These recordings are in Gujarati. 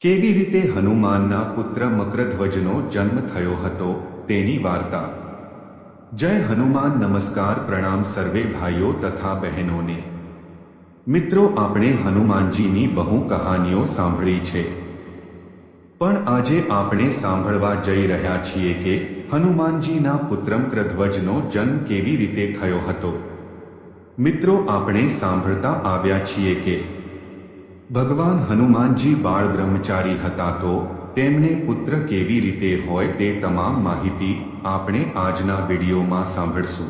કેવી રીતે હનુમાનના પુત્ર મકરધ્વજનો જન્મ થયો હતો તેની વાર્તા. જય હનુમાન, નમસ્કાર, પ્રણામ સર્વે ભાઈઓ તથા બહેનોને. મિત્રો, આપણે હનુમાનજીની બહુ કહાનીઓ સાંભળી છે. પણ આજે આપણે સાંભળવા જઈ રહ્યા છીએ કે હનુમાનજીના પુત્ર મકરધ્વજનો જન્મ કેવી રીતે થયો હતો. મિત્રો, આપણે સાંભળતા આવ્યા છીએ કે ભગવાન હનુમાનજી બાળ બ્રહ્મચારી હતા તો તેમને પુત્ર કેવી રીતે હોય તે તમામ માહિતી આપણે આજના વિડીયોમાં સાંભળશું.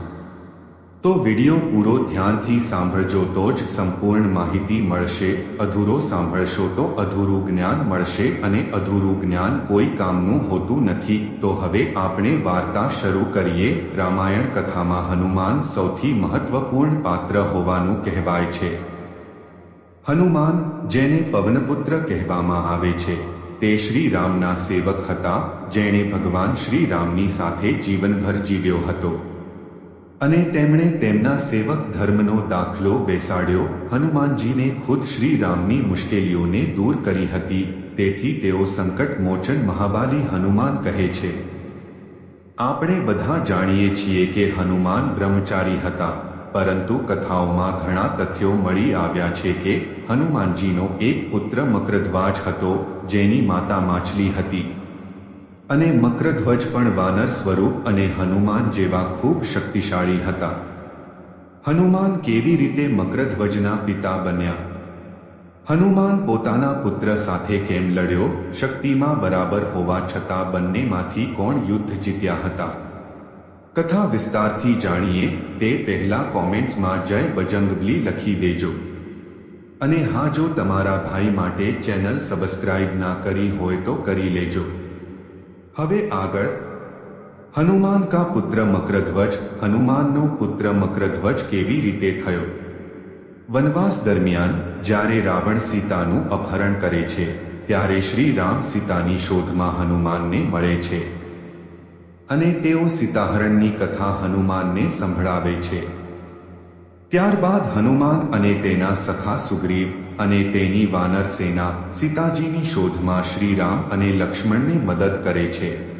તો વીડિયો પૂરો ધ્યાનથી સાંભળજો તો જ સંપૂર્ણ માહિતી મળશે, અધૂરો સાંભળશો તો અધૂરું જ્ઞાન મળશે અને અધૂરું જ્ઞાન કોઈ કામનું હોતું નથી. તો હવે આપણે વાર્તા શરૂ કરીએ. રામાયણ કથામાં હનુમાન સૌથી મહત્વપૂર્ણ પાત્ર હોવાનું કહેવાય છે. હનુમાન જેને પવનપુત્ર કહેવામાં આવે છે, તે શ્રી રામના સેવક હતા, જેણે ભગવાન શ્રી રામની સાથે જીવનભર જીવ્યો હતો. અને તેમણે તેમના સેવક ધર્મનો દાખલો બેસાડ્યો, હનુમાનજીને ખુદ શ્રી રામની મુશ્કેલીઓને દૂર કરી હતી, તેથી તેઓ સંકટ મોચન મહાબાલી હનુમાન કહે છે. આપણે બધા જાણીએ છીએ કે હનુમાન બ્રહ્મચારી હતા. પરંતુ કથાઓમાં ઘણા તથ્યો મળી આવ્યા છે કે હનુમાનજીનો એક પુત્ર મકરધ્વાજ હતો, જેની માતા માછલી હતી. અને મકરધ્વજ પણ વાનર સ્વરૂપ અને હનુમાન જેવા ખૂબ શક્તિશાળી હતા. હનુમાન કેવી રીતે મકરધ્વજના પિતા બન્યા? હનુમાન પોતાના પુત્ર સાથે કેમ લડ્યો? શક્તિમાં બરાબર હોવા છતાં બંનેમાંથી કોણ યુદ્ધ જીત્યા હતા? કથા વિસ્તારથી જાણીએ તે પહેલા કોમેન્ટ્સમાં જય બજંગબલી લખી દેજો. અને હા, જો તમારા ભાઈ માટે ચેનલ સબસ્ક્રાઇબ ના કરી હોય તો કરી લેજો. હવે આગળ. હનુમાન કા પુત્ર મકરધ્વજ? હનુમાનનો પુત્ર મકરધ્વજ કેવી રીતે થયો? વનવાસ દરમિયાન, જ્યારે રાવણ સીતાનું અપહરણ કરે છે, ત્યારે શ્રી રામ સીતાની શોધમાં હનુમાનને મળે છે. અને તેઓ સીતાહરણની કથા હનુમાનને સંભળાવે છે. ત્યારબાદ હનુમાન અને તેના સખા સુગ્રીવ અને તેની વાનર સેના સીતાજીની શોધમાં શ્રીરામ અને લક્ષ્મણને મદદ કરે છે.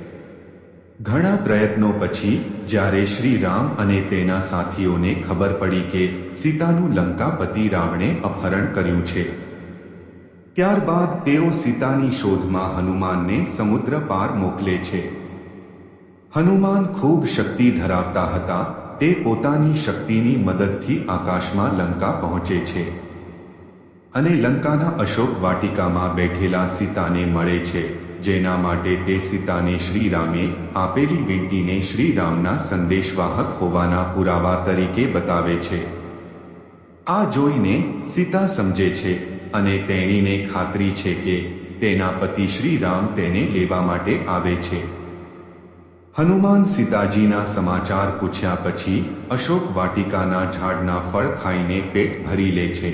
ઘણા પ્રયત્નો પછી, જ્યારે શ્રીરામ અને તેના સાથીઓને ખબર પડી કે સીતાનું લંકાપતિ રાવણે અપહરણ કર્યું છે. ત્યારબાદ તેઓ સીતાની શોધમાં હનુમાનને સમુદ્ર પાર મોકલે છે. હનુમાન ખૂબ શક્તિ ધરાવતા હતા. તે પોતાની શક્તિની મદદથી આકાશમાં લંકા પહોંચે છે. અને લંકાના અશોક વાટિકામાં બેઠેલા સીતાને મળે છે, જેના માટે તે સીતાને શ્રીરામે આપેલી વિનંતીને શ્રીરામના સંદેશવાહક હોવાના પુરાવા તરીકે બતાવે છે. આ જોઈને સીતા સમજે છે અને તેણીને ખાતરી છે કે તેના પતિ શ્રીરામ તેને લેવા માટે આવે છે. હનુમાન સીતાજીના સમાચાર પૂછ્યા પછી અશોક વાટિકાના ઝાડના ફળ ખાઈને પેટ ભરી લે છે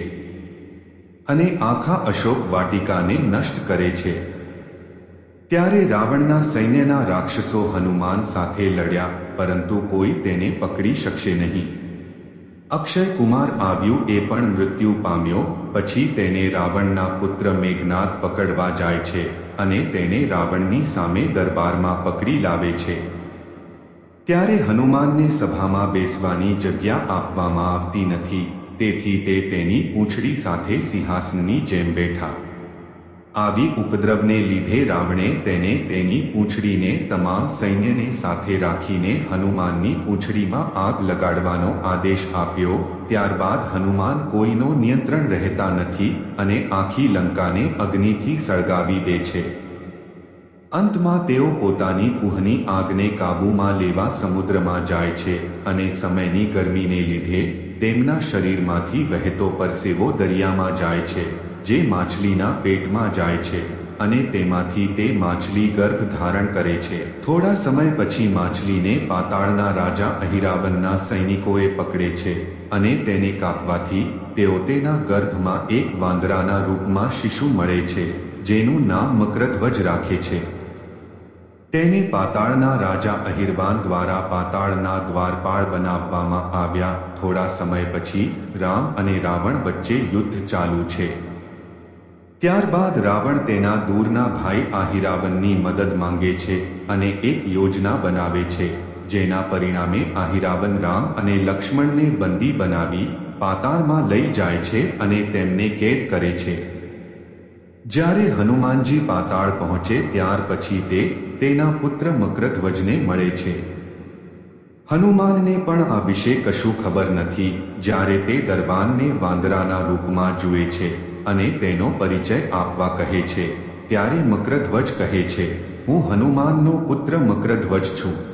અને આખા અશોક વાટિકાને નષ્ટ કરે છે. ત્યારે રાવણના સૈન્યના રાક્ષસો હનુમાન સાથે લડ્યા, પરંતુ કોઈ તેને પકડી શકશે નહીં. અક્ષય કુમાર આવ્યું એ પણ મૃત્યુ પામ્યો, પછી તેને રાવણના પુત્ર મેઘનાથ પકડવા જાય છે અને તેને રાવણની સામે દરબારમાં પકડી લાવે છે. ત્યારે હનુમાનને સભામાં બેસવાની જગ્યા આપવામાં આવતી નથી, તેથી તે તેની પૂંછડી સાથે સિંહાસનની જેમ બેઠા. આવી ઉપદ્રવને લીધે રાવણે તેને તેની પૂંછડીને તમામ સૈન્યને સાથે રાખીને હનુમાનની પૂંછડીમાં આગ લગાડવાનો આદેશ આપ્યો. ત્યારબાદ હનુમાન કોઈનો નિયંત્રણ રહેતા નથી અને આખી લંકાને અગ્નિથી સળગાવી દે છે. અંતમાં તેઓ પોતાની પૂહની આગને કાબૂમાં લેવા સમુદ્રમાં જાય છે અને સમયની ગરમીને લીધે તેમના શરીરમાંથી વહેતો પરસેવો દરિયામાં જાય છે. જે માછલીના પેટમાં જાય છે અને તેમાંથી તે માછલી ગર્ભ ધારણ કરે છે. થોડા સમય પછી માછલીને પાતાળના રાજા અહિરાવનના સૈનિકોએ પકડે છે અને તેને કાપવાથી તેઓ તેના ગર્ભમાં એક વાંદરાના રૂપમાં શિશુ મળે છે, જેનું નામ મકરધ્વજ રાખે છે. તેને પાતાળના રાજા અહિરવાન દ્વારા પાતાળના દ્વારપાળ બનાવવામાં આવ્યા. થોડા સમય પછી રામ અને રાવણ વચ્ચે યુદ્ધ ચાલુ છે. ત્યારબાદ રાવણ તેના દૂરના ભાઈ આહિરાવનની મદદ માંગે છે અને એક યોજના બનાવે છે, જેના પરિણામે આહિરાવન રામ અને લક્ષ્મણને બંદી બનાવી પાતાળમાં લઈ જાય છે અને તેમને કેદ કરે છે. જ્યારે હનુમાનજી પાતાળ પહોંચે ત્યાર પછી તે તેના પુત્ર મકરધ્વજને મળે છે. હનુમાનને પણ આ વિશે કશું ખબર નથી, જ્યારે તે દરબાનને વાંદરાના રૂપમાં જુએ છે. અને તેનો પરિચય આપવા કહે છે. ત્યારે મકરધ્વજ કહે છે, હું હનુમાનનો પુત્ર મકરધ્વજ છું.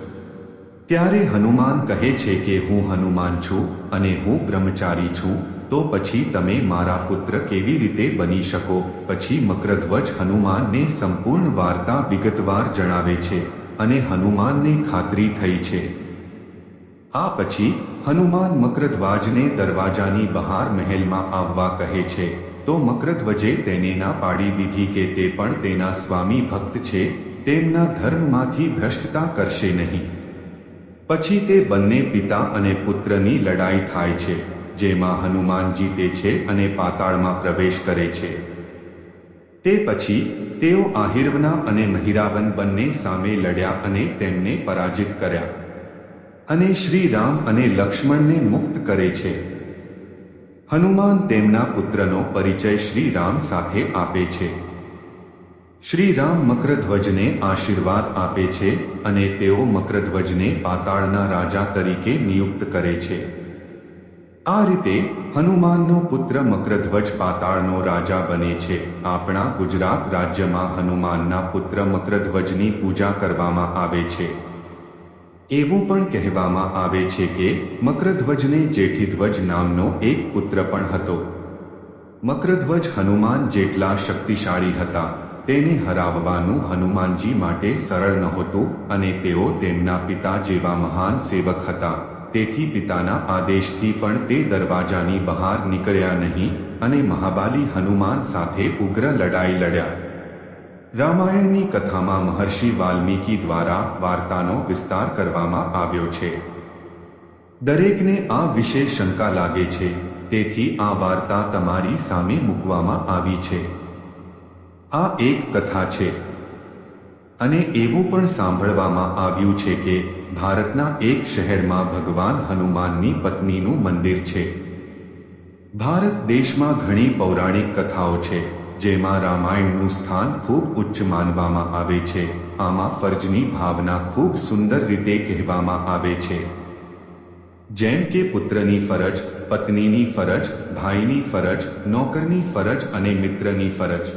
ત્યારે હનુમાન કહે છે કે, હું હનુમાન છું અને હું બ્રહ્મચારી છું, તો પછી તમે મારા પુત્ર કેવી રીતે બની શકો? પછી મકરધ્વજ હનુમાનને સંપૂર્ણ વાર્તા વિગતવાર જણાવે છે અને હનુમાનને ખાતરી થઈ છે. આ પછી હનુમાન મકરધ્વાજને દરવાજાની બહાર મહેલમાં આવવા કહે છે તો મકરધ્વજે તેને ના પાડી દીધી કે તે પણ તેના સ્વામી ભક્ત છે, તેમના ધર્મમાંથી ભ્રષ્ટતા કરશે નહીં. પછી તે બંને પિતા અને પુત્રની લડાઈ થાય છે, જેમાં હનુમાન જીતે છે અને પાતાળમાં પ્રવેશ કરે છે. તે પછી તેઓ આહિર્વના અને મહિરાવન બંને સામે લડ્યા અને તેમને પરાજિત કર્યા. અને શ્રી રામ અને લક્ષ્મણને મુક્ત કરે છે. હનુમાન તેમના પુત્રનો પરિચય શ્રી રામ સાથે આપે છે. શ્રી રામ મકરધ્વજને આશીર્વાદ આપે છે અને તેઓ મકરધ્વજને પાતાળના રાજા તરીકે નિયુક્ત કરે છે. આ રીતે હનુમાનનો પુત્ર મકરધ્વજ પાતાળનો રાજા બને છે. આપણા ગુજરાત રાજ્યમાં હનુમાનના પુત્ર મકરધ્વજની પૂજા કરવામાં આવે છે. એવું પણ કહેવામાં આવે છે કે મકરધ્વજને જેઠીધ્વજ નામનો એક પુત્ર પણ હતો. મકરધ્વજ હનુમાન જેટલા શક્તિશાળી હતા, તેને હરાવવાનું હનુમાનજી માટે સરળ નહોતું અને તેઓ તેમના પિતા જેવા મહાન સેવક હતા. તેથી પિતાના આદેશથી પણ તે દરવાજાની બહાર નીકળ્યા નહીં અને મહાબાલી હનુમાન સાથે ઉગ્ર લડાઈ લડ્યા. રામાયણની કથામાં મહર્ષિ વાલ્મીકી દ્વારા વાર્તાનો વિસ્તાર કરવામાં આવ્યો છે. દરેકને આ વિશે શંકા લાગે છે, તેથી આ વાર્તા તમારી સામે મૂકવામાં આવી છે. આ એક કથા છે. અને એવું પણ સાંભળવામાં આવ્યું છે કે ભારતના એક શહેરમાં ભગવાન હનુમાનની પત્નીનું મંદિર છે. ભારત દેશમાં ઘણી પૌરાણિક કથાઓ છે. જેમાં રામાયણનું સ્થાન ખૂબ ઉચ્ચ માનવામાં આવે છે. આમાં ફરજની ભાવના ખૂબ સુંદર રીતે કહેવામાં આવે છે. જેમ કે પુત્રની ફરજ, પત્નીની ફરજ, ભાઈની ફરજ, નોકરની ફરજ અને મિત્રની ફરજ.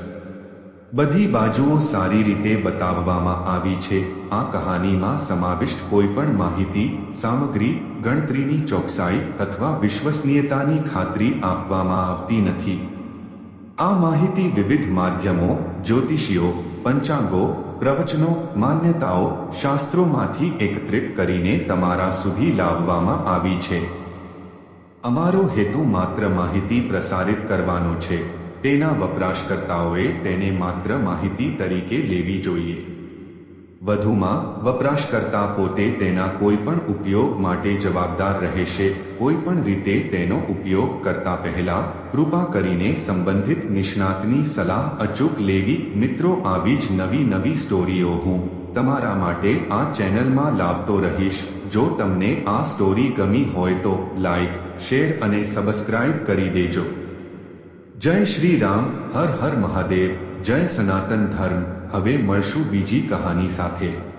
બધી બાજુઓ સારી રીતે બતાવવામાં આવી છે. આ કહાનીમાં સમાવિષ્ટ કોઈ પણ માહિતી, સામગ્રી, ગણતરીની ચોકસાઈ અથવા વિશ્વસનીયતાની ખાતરી આપવામાં આવતી નથી. આ માહિતી વિવિધ માધ્યમો, જ્યોતિષીઓ, પંચાંગો, પ્રવચનો, માન્યતાઓ, શાસ્ત્રોમાંથી એકત્રિત કરીને તમારા સુધી લાવવામાં આવી છે. અમારો હેતુ માત્ર માહિતી પ્રસારિત કરવાનો છે. તેના વપરાશકર્તાઓએ તેને માત્ર માહિતી તરીકે લેવી જોઈએ. વધુમાં, વપરાશકર્તા પોતે તેના કોઈ પણ ઉપયોગ માટે જવાબદાર રહેશે કોઈ પણ રીતે તેનો ઉપયોગ કરતા પહેલા, કૃપા કરીને સંબંધિત નિષ્ણાતની સલાહ અચૂક લેવી. મિત્રો, આવી જ નવી નવી સ્ટોરીઓ હું તમારા માટે આ ચેનલમાં લાવતો રહીશ. જો તમને આ સ્ટોરી ગમી હોય તો લાઈક, શેર અને સબસ્ક્રાઇબ કરી દેજો. જય શ્રી રામ, હર હર મહાદેવ, જય સનાતન ધર્મ. હવે મળશું બીજી કહાની સાથે.